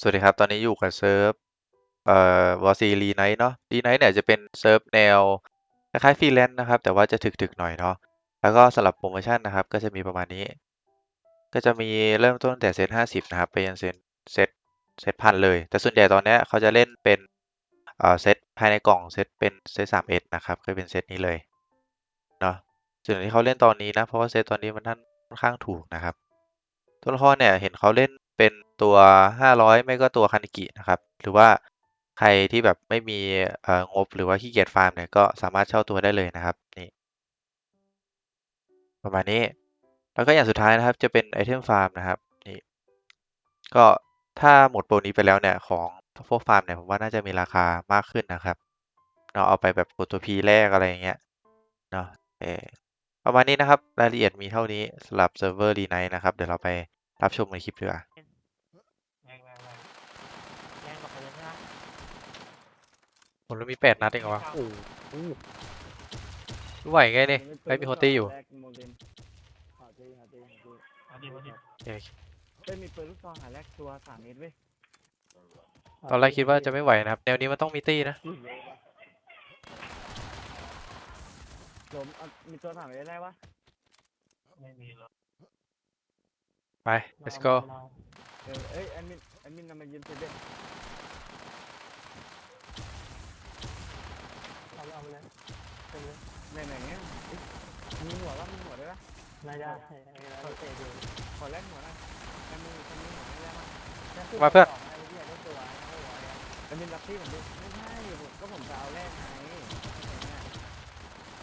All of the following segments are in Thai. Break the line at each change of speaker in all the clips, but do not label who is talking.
สวัสดีครับ ตอนนี้อยู่กับเซิร์ฟเอ่อวอซีรีไนท์เนาะรีไนท์เนี่ยจะเป็นเซิร์ฟแนวคล้ายๆฟรีแลนซ์นะครับ แต่ว่าจะถึกๆหน่อยเนาะแล้วก็สำหรับโปรโมชั่นนะครับ ก็จะมีประมาณนี้ ก็จะมีเริ่มต้นแต่เซตห้าสิบนะครับ ไปยันเซตเซตเซตพันเลย แต่ส่วนใหญ่ตอนนี้เขาจะเล่นเป็นเอ่อเซตภายในกล่องเซตเป็นเซตสามเอ็ดนะครับก็เป็นเซตนี้เลยเนาะส่วนที่เขาเล่นตอนนี้นะเพราะว่าเซตตอนนี้มันค่อนข้างถูกนะครับ ตัวละครเนี่ยเห็นเขาเล่น เป็นตัวห้าร้อยไม่ก็ตัวคันกินะครับ หรือว่าใครที่แบบไม่มีงบหรือว่าขี้เกียจฟาร์มเนี่ยก็สามารถเช่าตัวได้เลยนะครับนี่ประมาณนี้ แล้วก็อย่างสุดท้ายนะครับจะเป็นไอเทมฟาร์มนะครับนี่ก็ถ้าหมดโปรนี้ไปแล้วเนี่ยของพวกฟาร์มเนี่ยผมว่าน่าจะมีราคามากขึ้นนะครับเนาะเอาไปแบบกดตัวพีแรกอะไรอย่างเงี้ยเนาะเอประมาณนี้นะครับ รายละเอียดมีเท่านี้สำหรับเซิร์ฟเวอร์รีไนท์นะครับ เดี๋ยวเราไปรับชมในคลิปดีกว่า
แรงแรงแรงแรงกว่าไปเลยนะ
ผมรู้มีแปดนัดเองเหรอวะโอ้โหไหวไงนี่ไอ้ยมีโฮตี้อยู่
แรกโมเดมหาตีหาตีหาตี
เอาดีเอาดี
โอเค
เอ้ยมีปืนลูกซองหาแรกตัวสามเมตรเว้ย
ตอนแรกคิดว่าจะไม่ไหวนะครับ แนวนี้มันต้องมีตี้นะ
โดมเอามีตัวสามเมตรได้ปะ
ไม่มีหรอก
ไป let's go
เรา
เออเอ้ยแอดมินแอดมินนำมายืนเซเว่น
เราเอาไปเลยเป็นเลย
ไหนไหนเงี้ยเอ้ยมีหัวปะมีหัวได้ปะ
นายได้ไอ้เราเตะอยู่
ขอแรกหัวหน่อยแอดมินแอดมินหัวให้ได้ปะ
มาเพื่อน
ไอ้เหี้ยได้ตัวไอ้หัวเนี่ย
แอดมินรับที่ผมดิไม่ใช่ผมก็ผมจะเอาแรกไงเนี่ย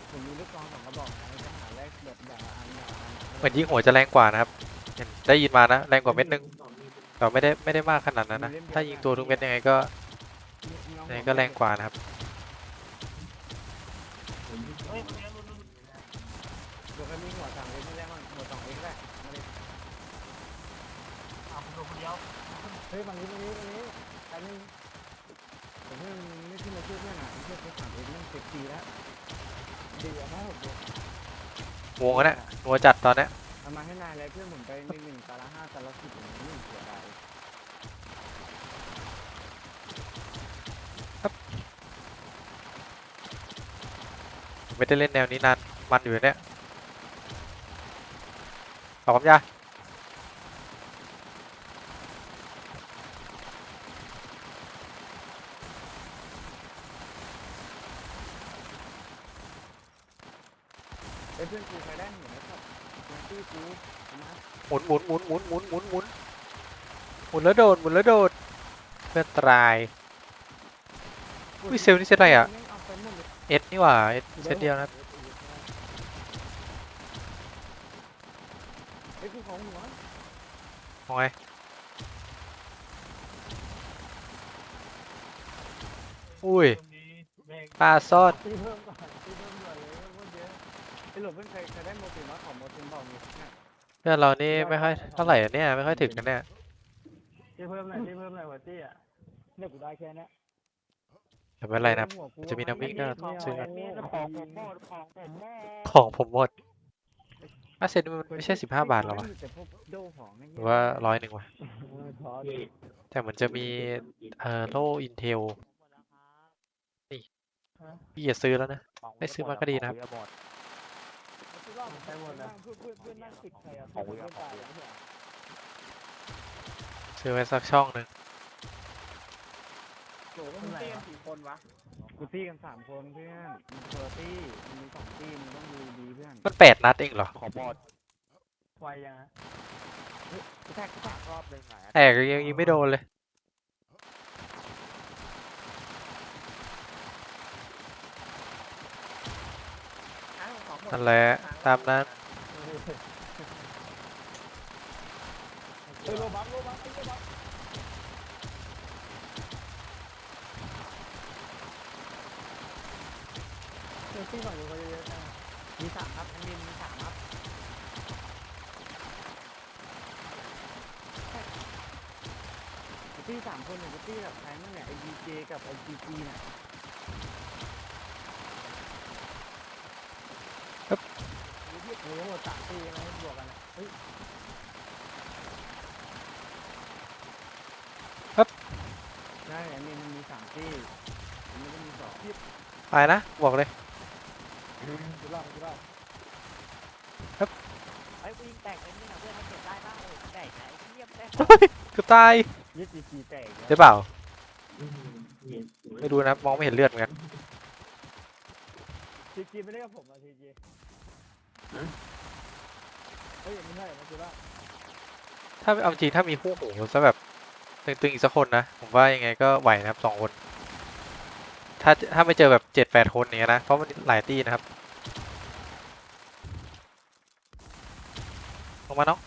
ผมมีลูกซองสองกระบอกไงจะหาแรกแบบอย่างละอันอย่างละอัน
เหมือนยิงหัวจะแรงกว่านะครับเห็นได้ยินมานะแรงกว่าเม็ดนึงแต่ไม่ได้ไม่ได้มากขนาดนั้นนะถ้ายิงตัวทุกเม็ดยังไงก็
มีมีเอา
ยัง
หั
ไง
ว
ก็แรงกว่านะครับ
เดี๋
ยวใครมีหัวสามเอ็กซ์ไม่ได้มั้งหัวสองเอ็กซ์ได้มาเลย
เอาคนเดียว
เฮ้ยฝั่งนี้ฝั่งนี้ฝั่งนี้อันนี้ผมเพื่อนไม่ขึ้นมาช่วยเพื่อนอะเพื่อนไปสั่งเองนั่งเจ็บทีแล้วดีอะมากผม
วงกันเนี่ยนัวจัดตอนเนี้ย
เอามาให้นายเลยเพื่อนผมไปหนึ่งหนึ่งตาละห้าตาละสิบผมไม่เสียดาย
ไม่ได้เล่นแนวนี้นานมันอยู่เนี่ย ขอบคุณยา
เอ้ยเพื่อนกูใครได้หัวนะครับมาตี้กูเอามา
หมุนหมุนหมุนหมุนหมุนหมุนหมุนหมุนแล้วโดดหมุนแล้วโดดเพื่อนตรายอุ้ยเซลล์นี่เซตอะไรอะ
แม่งเอาไปหมดเลย
เอสนี่หว่าเอสเซตเดียวนะ ครับ
เอ้ยกูของหัว
มองไงอุ้ย
แม่ง
ปลาซ่อน
ตีเพิ่มก่อนตีเพิ่มก่อนเลยโคตรเยอะไอ้หลบเพื่อนใครใครได้โมตินวะขอโมตินบอกมีเนี่ย
เพื่อนเรานี่ไม่ค่อยเท่าไหร่อะเนี่ยไม่ค่อยถึงกันเนี่ย
ตีเพิ่มหน่อยตีเพิ่มหน่อยหัวตี้อะเนี่ยกูได้แค่เนี้ย
แต่ไม่เป็นไรนะครับ
หัวกู
จะมีน้ำวิ่งก็ซื้อกัน
มีของผมหมดของผมหมด
ของผมหมดอาเซนมันไม่ใช่สิบห้าบาทหรอวะ
แต่พวกโดของไอ้
ห
เงี้
รื
ย
อว่าร้อยหนึ่งวะ
เออท้อดิ
แต่เหมือนจะมีเอ่อโล่อินเทลพี่อย่าซื้อแล้วนะ ไม่ซื้อมาก็ดีนะครับ
ไปหมดนะเพื่อนเพื่อนเพื่อนนั่งติดใครอะเพื่อนเพื่อนตายแล้วเนี่ย
ซื้อไว้สักช่องหนึ่ง
โหมึงเต้นกี่คนวะ กูตี้กันสามคนเพื่อนมึงเฟอร์ตี้มึงมีสองตี้มึงต้องดูดีเพื่อน
มันแปดนัดเองเหรอ
ขอบอด
ไวยังฮะ
กระแทกกระแทกรอบเลยไง
แตกยังยิงไม่โดนเลยนั่นแหละตามนั้น
เฮ้ยโลบักโลบักไอ้โลบัก เดี๋ยวตี้ก่อนดูเขาเยอะๆนะมีสามครับอันนี้มีสามครับตี้สามคนหนึ่งก็ตี้กับใครมั่งเนี่ยไอ้ดีเจกับไอจีจีเนี่ย
ครับ
มีที่โอ้โหหมดสามตีนะบวกกันอะเฮ้ยใช่อันนี้มันมีสามที่อันก็มีสองที่
ตายนะบอกเลย
จุดรอบจุดรอบ
ไอ้กูยิงแตกไอ้นี่นะเพื่อนมันเก็บได้บ้างโอ้ยแตกนะไอ้เหี้ยมันแตก
เกือบตาย
ยึดจีจีแตก
หรือเปล่า ไม่รู้นะมองไม่เห็นเลือดเหมือนกัน
จีจีไม่ได้กับผมอะจีจีเฮ้ยไม่ใช่มันจุดรอบ
ถ้าเอาจริงถ้ามีคู่หูซะแบบตึงๆอีกสักคนนะ ผมว่ายังไงก็ไหวนะครับสองคน ถ้าถ้าไม่เจอแบบเจ็ดแปดคนอย่างเนี้ยนะ เพราะมันหลายตีนะครับ ลงมาเนาะ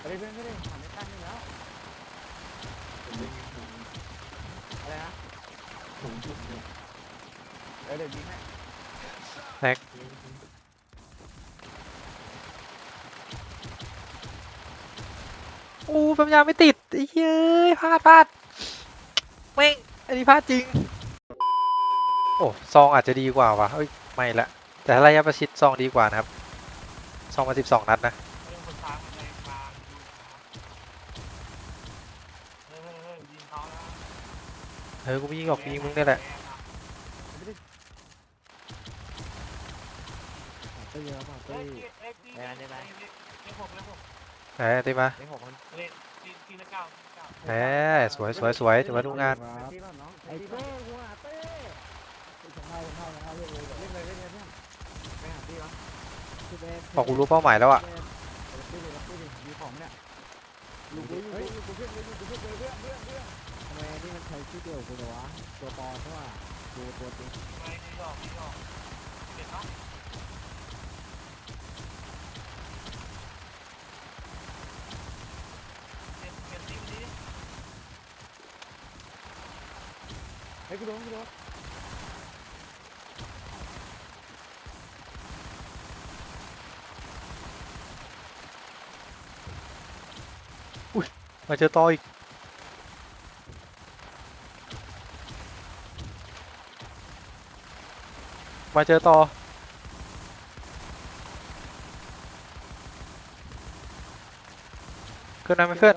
เฮ้ยเพื่อนเพื่อนผ่านไม่ตั้งนึงแล้วอะไรนะเดี๋ยวเดี๋ยวยิงให้
อู้ปัญญาไม่ติดไอ้เฮ้ยพลาดพลาดแม่ง อันนี้พลาดจริง โอ้ซองอาจจะดีกว่าวะเอ้ยไม่ละแต่ถ้าระยะประชิดซองดีกว่านะครับซองมาสิบสองนัดนะ
เรื่องคนช้างมันแรงกลางเฮ้ยเฮ้ยเฮ้ยยิงเขาแล้ว
เฮ้ยกูไม่ยิงหรอกยิงมึงนี่แหละ
เต้ยเยอะป่ะ
เฮ้
เต้
ย
ย
เอ้ยพี่เอ้ยพี่เอ้ยเอ้ยผมเอ้ยผม
ไหนตีมา
ไอ้หกมัน
เล่น ทีทีละเก้าทีละเก้า
แหมสวยสวยสวยถือว่าดูงาน
ตีป่ะน้องไอ้เต้หัวเต้ผมเอาผมเอาผมเอาเล่นเลยเล่นเลยเล่นเลยเพื่อนไปหาตีวะ
พอกูรู้เป้าหมายแล้วอะ
ตีเลยตีเลยมีของเนี่ยลูกกูเฮ้ยลูกกูเพื่อนลูกกูเพื่อนเพื่อนเพื่อนเพื่อนทำไมนี่มันใช้ชื่อเดียวกูเลยวะตัวปอใช่ป่ะตัวตัวจริง
ไปนี่หยอกนี่หยอกเด็ดเนาะเปลี่ยนเปลี่ยนทีมนี้
เฮ้ยกูโดนกูโดน
มาเจอต่ออีก มาเจอต่อขึ้นนะไหมเพื่อน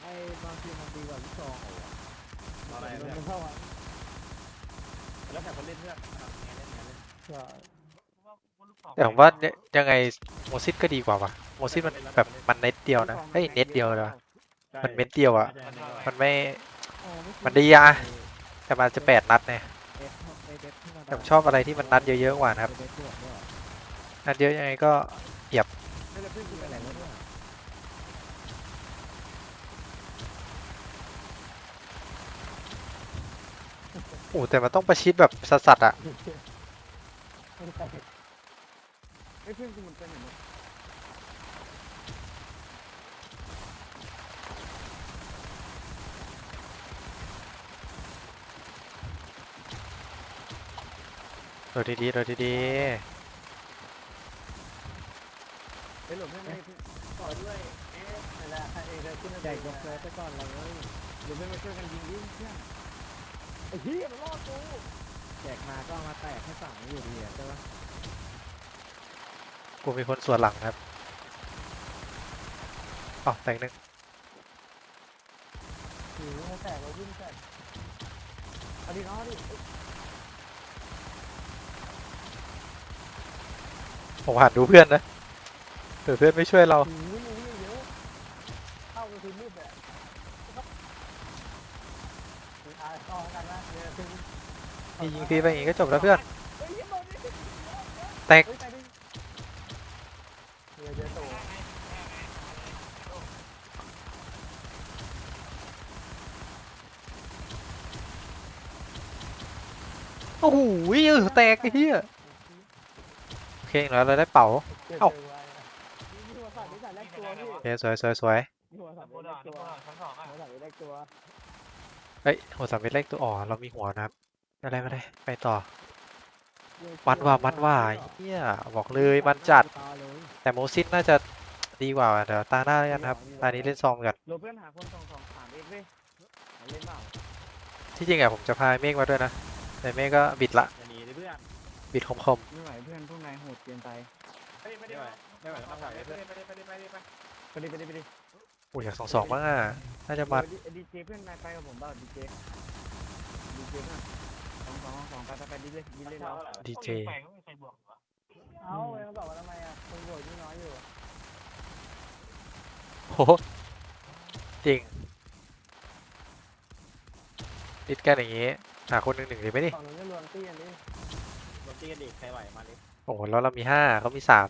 ไอ้บางทีมันดีกว่าลูกซอง เหรอวะ
อะไร
มัน
เนี่ย
เข้าอะ
แล้วแต่คนเล่นเพื่อน
ใช่
แต่ผมว่าเนี่ยยังไงโมซิสก็ดีกว่าว่ะโมซิสมันแบบมันเน็ตเดียวนะเฮ้ยเน็ตเดียวเลยวะมันเม็ดเดียวอะมันไม่ มันดีอะแต่มันจะแปดนัดเนี่ยแต่ผมชอบอะไรที่มันนัดเยอะๆกว่านะครับนัดเยอะยังไงก็
ไม่ได้เพื่อนกูไปไหนแล้วด้วย
โอ้แต่มันต้องประชิดแบบสัสๆอะ
ไอ้เพื่อนกูมันเป็นอย่างนี้
โดดดีๆโดดดี
ไอ้หลบเพื่อนไม่ต่อด้วย เอ๊ะเวลาเอ๊ะขึ้นมาแจกยกเซิร์ไปก่อนเราเลยหรือเพื่อนมาช่วยกันยิงดิเพื่อน ไอ้เหี้ยมันรอดกูแจกมาก็มาแตกให้ฝั่งอยู่ดีอะใช่ปะ
ๆกูมีคนสวนหลังครับอ๋อแต่งหนึ่ง
ถือให้แตกเราวิ่งแตกเอาดิน้องดิ
ผมหันดูเพื่อนนะเผื่อเพื่อนไม่ช่วยเรา
ถือมือเยอะเข้าไปคือมืดแบบ สุดท้ายเข้ากันนะเนี่ยคือ
นี่ยิงฟรีไปอย่างงี้ก็จบแล้วเพื่อน
เฮ้ยยิงโดนดิ
แตก
เฮ้ยแตกดิเดี๋ยวเดี๋ยวโต
โอ้โหเออแตกไอ้เหี้ยโอเคอย่างน้อยเราได้เป่าเอ้า
มีหัวสัตว์มีสัตว์แรกตัวพี่
โอเคสวยสวยสวย
มีหัวสัตว์
โบ
มีแร
ดากโบ
ตัว
ดาชั้นสองอะ
หัวสัตว์มีแรกตัว
เฮ้ยหัวสามเม็ดเล็กตัวอ๋อเรามีหัวนะครับอะไรไม่ได้ไปต่อ มันว่ามันว่าเฮียบอกเลยมันจัด แต่โมซิสน่าจะดีกว่าเดี๋ยวตาหน้าแล้วกันครับตานี้เล่นซองกัน
เราเพื่อนหาคนสองสองสามเอ็กเว้ยหาเล่นเปล่า
ที่จริงอะผมจะพาเมฆมาด้วยนะแต่เมฆก็บิดละ
จะหนีดิเพื่อน
บิดคม
ไม่ไหวเพื่อนพวกนายโหดเกินไป
ไม่ไม่ได้ไม่ไหวต้องไหวเพื่อนไปไปไปไปไป
ไปดิไปดิไปดิ
โอ้ยอยากสองสองบ้างอะน่าจะมา
ดีเจเพื่อนนายไปกับผมเปล่าดีเจดีเจเพื่อนสองสองสองไปไปไปดีเลยดีเลยเรา
ดีเจ
ไปก็ไม่ใครบอกวะ
เอ้าเอ็งบอกว่าทำไมอะคนโหวตที่น้อยอยู่
โหจริงติดกันอย่างงี้หาคนหนึ่งหนึ่งดีไหมดิ
ฝั่งนู้นก็รวมตี้กันดิรวมตี้กันดิใครไหวมาดิ
โอ้โหแล้วเรามีห้าเขามีสาม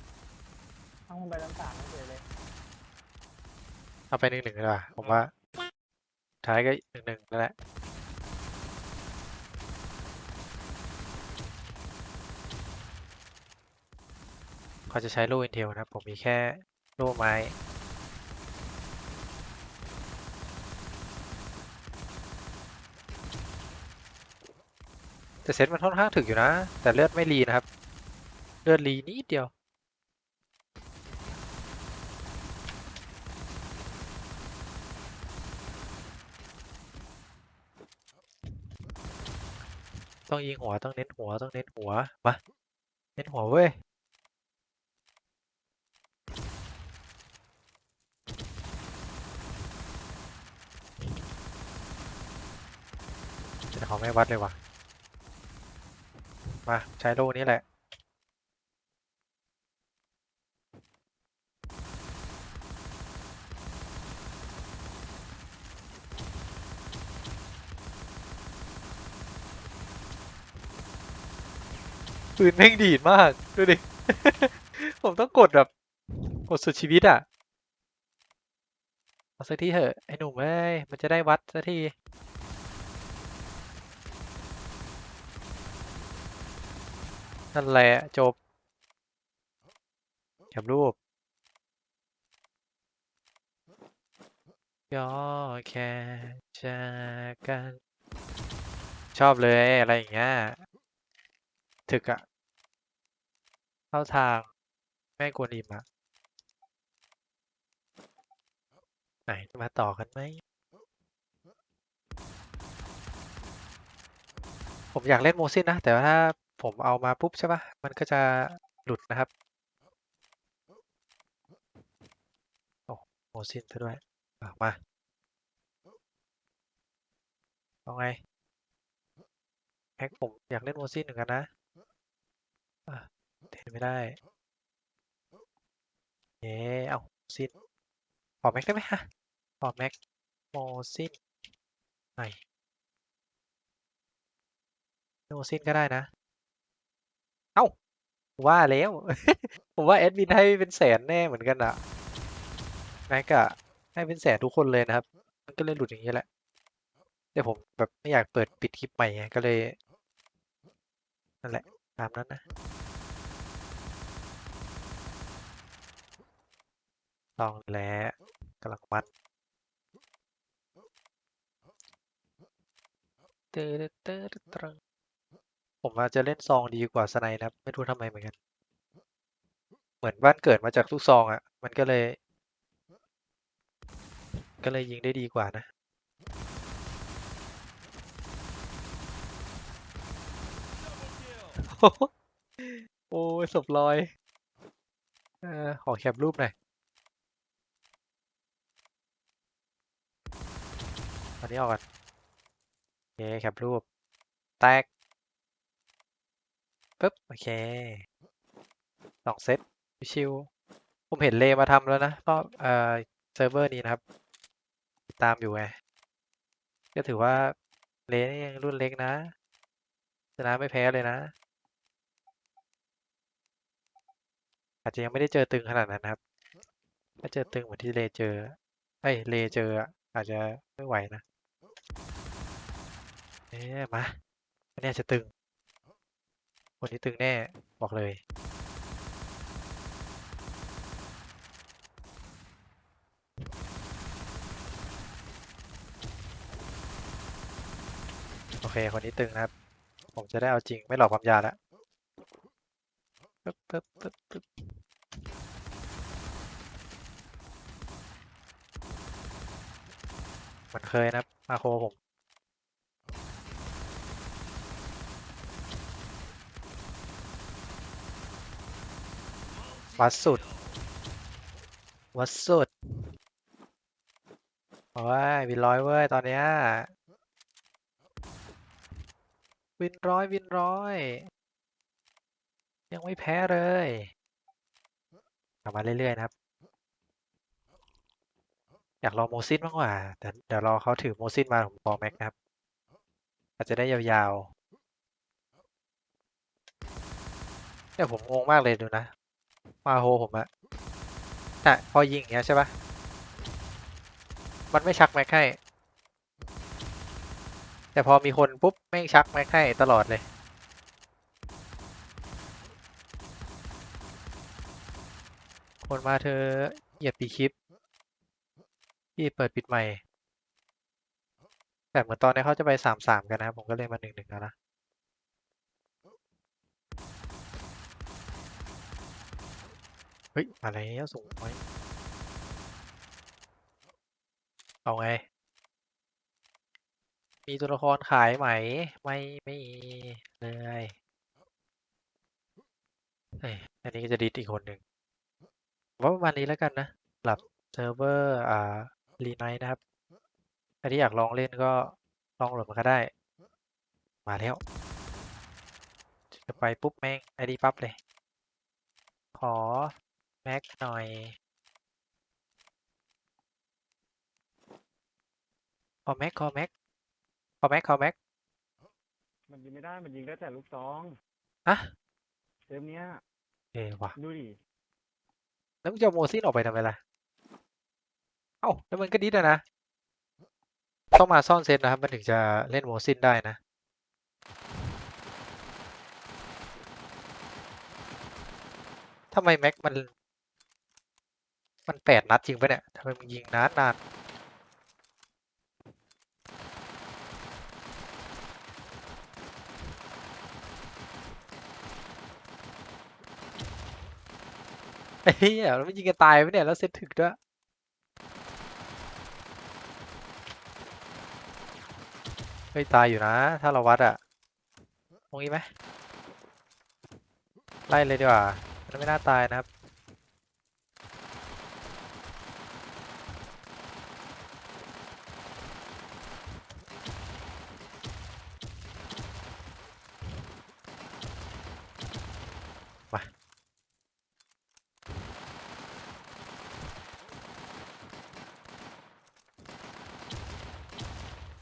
ทั้งไปทั้งสามไม่เฉยเลย
เอาไปหนึ่งหนึ่งดีกว่าผมว่าท้ายก็หนึ่งหนึ่งนั่นแหละเขาจะใช้โล่อินเทลนะครับ ผมมีแค่โล่ไม้แต่เซตมันค่อนข้างถึกอยู่นะ แต่เลือดไม่รีนะครับ เลือดรีนิดเดียว ต้องยิงหัวต้องเน้นหัวต้องเน้นหัวมาเน้นหัวเว้ยจะขอไม่วัดเลยว่ะมาใช้โล่นี้แหละ ปืนแม่งดีดมาก ดูดิ ผมต้องกดแบบ กดสุดชีวิตอะ เอาสักทีเถอะไอ้หนุ่มเอ้ย มันจะได้วัดสักทีนั่นแหละ จบแคปรูปย่อแค่จากกัน ชอบเลยอะไรอย่างเงี้ยถึกอะ เข้าทางแม่กวนอิมอะไหนจะมาต่อกันไหม ผมอยากเล่นโมซินนะ แต่ว่าถ้าผมเอามาปุ๊บใช่ปะมันก็จะหลุดนะครับ โอ้โมซินซะด้วยอะมาเอาไงแพ็กผมอยากเล่นโมซินเหมือนกันนะ ไม่ได้เย้เอาซินขอแม็กได้ไหมฮะขอแม็กโมซินไหนโมซินก็ได้นะ เอ้าว่าแล้ว ผมว่าแอดมินให้เป็นแสนแน่เหมือนกันอะแม็กอะให้เป็นแสนทุกคนเลยนะครับ มันก็เลยหลุดอย่างนี้แหละแต่ผมแบบไม่อยากเปิดปิดคลิปใหม่ไงก็เลยนั่นแหละตามนั้นนะ ต้องแล้วกำลังมันเตอร์เตอร์ตรึงผมอาจจะเล่นซองดีกว่าสไนนะครับ ไม่รู้ทำไมเหมือนกัน เหมือนบ้านเกิดมาจากลูกซองอะ มันก็เลย ก็เลยยิงได้ดีกว่านะโอ้ยศพลอย เออขอแคปรูปหน่อย อันนี้ออกก่อนโอเคแคปรูป แตกปึ๊บ โอเคสองเซตชิวผมเห็นเลมาทำแล้วนะก็เอ่อเซิร์ฟเวอร์นี้นะครับติดตามอยู่ไง ก็ถือว่าเลนี่ยังรุ่นเล็กนะชนะไม่แพ้เลยนะ อาจจะยังไม่ได้เจอตึงขนาดนั้นครับถ้าเจอตึงเหมือนที่เลเจอเอ้เลเจออาจจะไม่ไหวนะ เอ๊ะมาอันนี้จะตึงคนที่ตึงแน่ บอกเลย โอเค คนนี้ตึงนะครับ ผมจะได้เอาจริงไม่หลอกความยาแล้วปึ๊บปึ๊บปึ๊บปึ๊บมือนเคยนะครับมาโคผม วัดสุด วัดสุด โอ้ย วินร้อยเว้ย ตอนเนี้ย วินร้อย วินร้อย ยังไม่แพ้เลยกลับมาเรื่อย ๆ นะครับ อยากลอโมซินบ้างว่าแต่เดี๋ยวรอเขาถือโมซินมาผมพอแม็กนะครับ อาจจะได้ยาวๆแต่ผมงงมากเลยดูนะ มาโฮผมอะอะพอยิงอย่างเงี้ยใช่ปะมันไม่ชักแม็กให้ แต่พอมีคนปุ๊บแม่งชักแม็กให้ตลอดเลยคนมาเธอเหยียบปีคลิปพี่เปิดปิดใหม่ แต่เหมือนตอนนี้เขาจะไปสามสามกันนะครับ ผมก็เลยมาหนึ่งหนึ่งแล้วนะ เฮ้ยมาแล้วสูงไหมเอาไง มีตัวละครขายไหม ไม่ไม่เลยเอ้ยอันนี้ก็จะดิสอีกคนหนึ่งว่าประมาณนี้แล้วกันนะหรับเซิร์ฟเวอร์อ่ารีไนท์นะครับใครที่อยากลองเล่นก็ลองโหลดมาก็ได้ มาแล้ว จะไปปุ๊บแม่งไอดีปั๊บเลย ขอ แม็กหน่อย ขอแม็ก ขอแม็ก ขอแม็ก ขอแม็ก
มันยิงไม่ได้ มันยิงได้แต่ลูกซอง
อะ
เติมเนี้ย
เออว่ะ
ดูดิ
แล้วมึงจะเอาโมซินออกไปทำไมล่ะ เอ้า แล้วมันก็ดิสอะนะ ต้องมาซ่อนเซตนะครับ มันถึงจะเล่นโมซินได้นะทำไมแม็กมัน มันแปดนัดจริงปะเนี่ยทำไมมึงยิงนานนานไอ้เหี้ยแล้วมันยิงกันตายปะเนี่ย แล้วเซตถึกด้วยเฮ้ยตายอยู่นะ ถ้าเราวัดอะตรงนี้ไหมไล่เลยดีกว่า มันไม่น่าตายนะครับ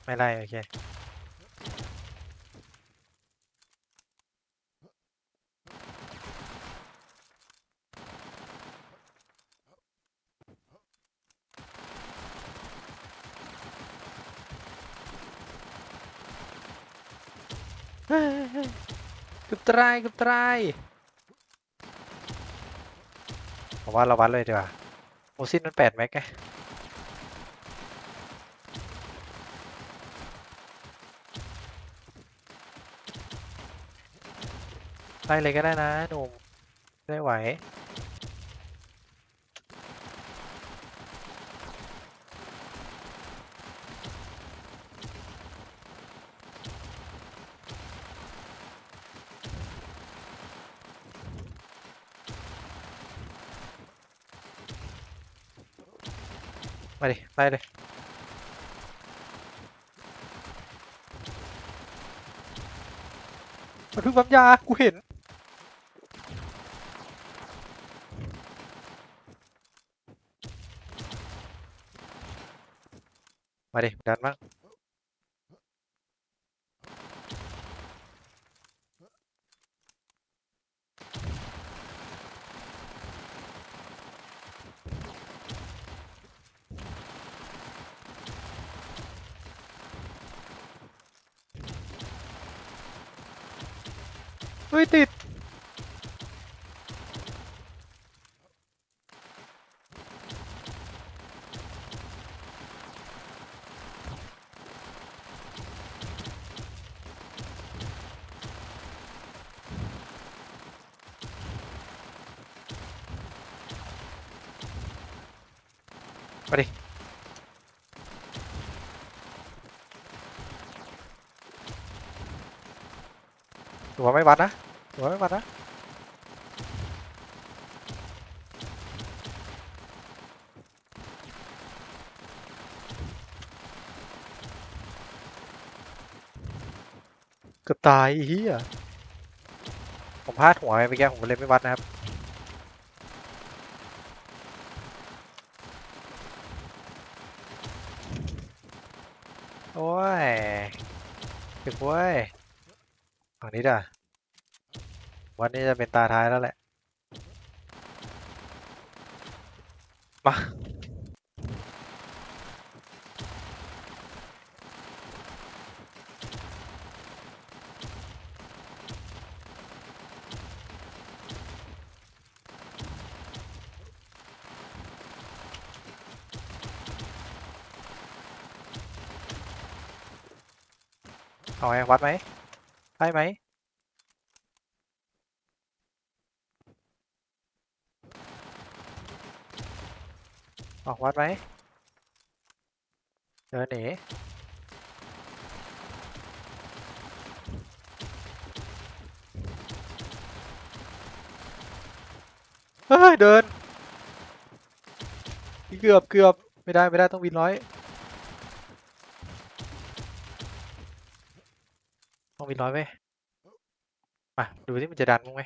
ไม่ไล่โอเคกือบตรายกือบตรายผมว่าเราวัดเลยดีกว่าโมซินมันแปดแม็กไง ไล่เลยก็ได้นะหนุ่มไม่ไหวมาดิไล่เลยมันเพิ่งปั๊มยา กูเห็น มาดิดันบ้างเฮ้ยติด ว่าไม่วัดนะถือว่าไม่วัดนะก็ตายเหี้ยผมพลาดหัวไปแกผมเลยไม่วัดนะครับ โอ้ยเก็บไว้ฝั่งนี้ด่ะ วันนี้จะเป็นตาท้ายแล้วแหละ มา เอาไงวัดไหมได้ไหม ออกวัดไหมเดินหนีเฮ้ยเดิน เกือบเกือบไม่ได้ ไม่ได้ ต้องวินร้อยต้องวินร้อยไหมมาดูที่มันจะดันมั้งไหม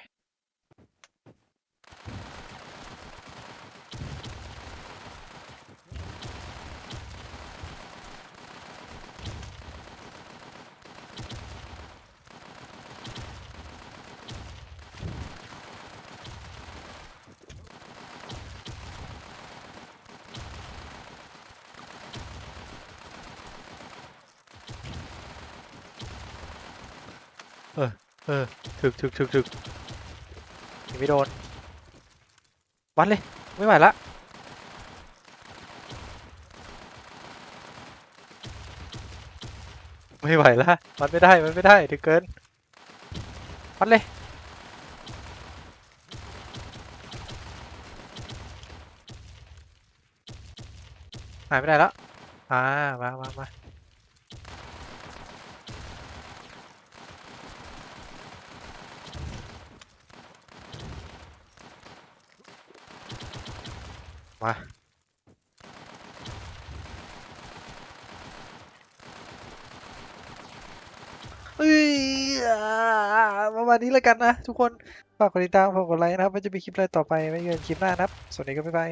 เอ อถึกถึกถึกถึกยังไม่โดน วัดเลย ไม่ไหวละไม่ไหวละวัดไม่ได้ มันไม่ได้ถึกเกิน วัดเลย หายไปไหนแล้วอ่า มามามา มา เอ้ยประมาณนี้แล้วกันนะทุกคน ฝากกดติดตามฝากกดไลค์นะครับว่าจะมีคลิปอะไรต่อไปไม่เกินคลิปหน้านะครับ สวัสดีครับบ๊ายบาย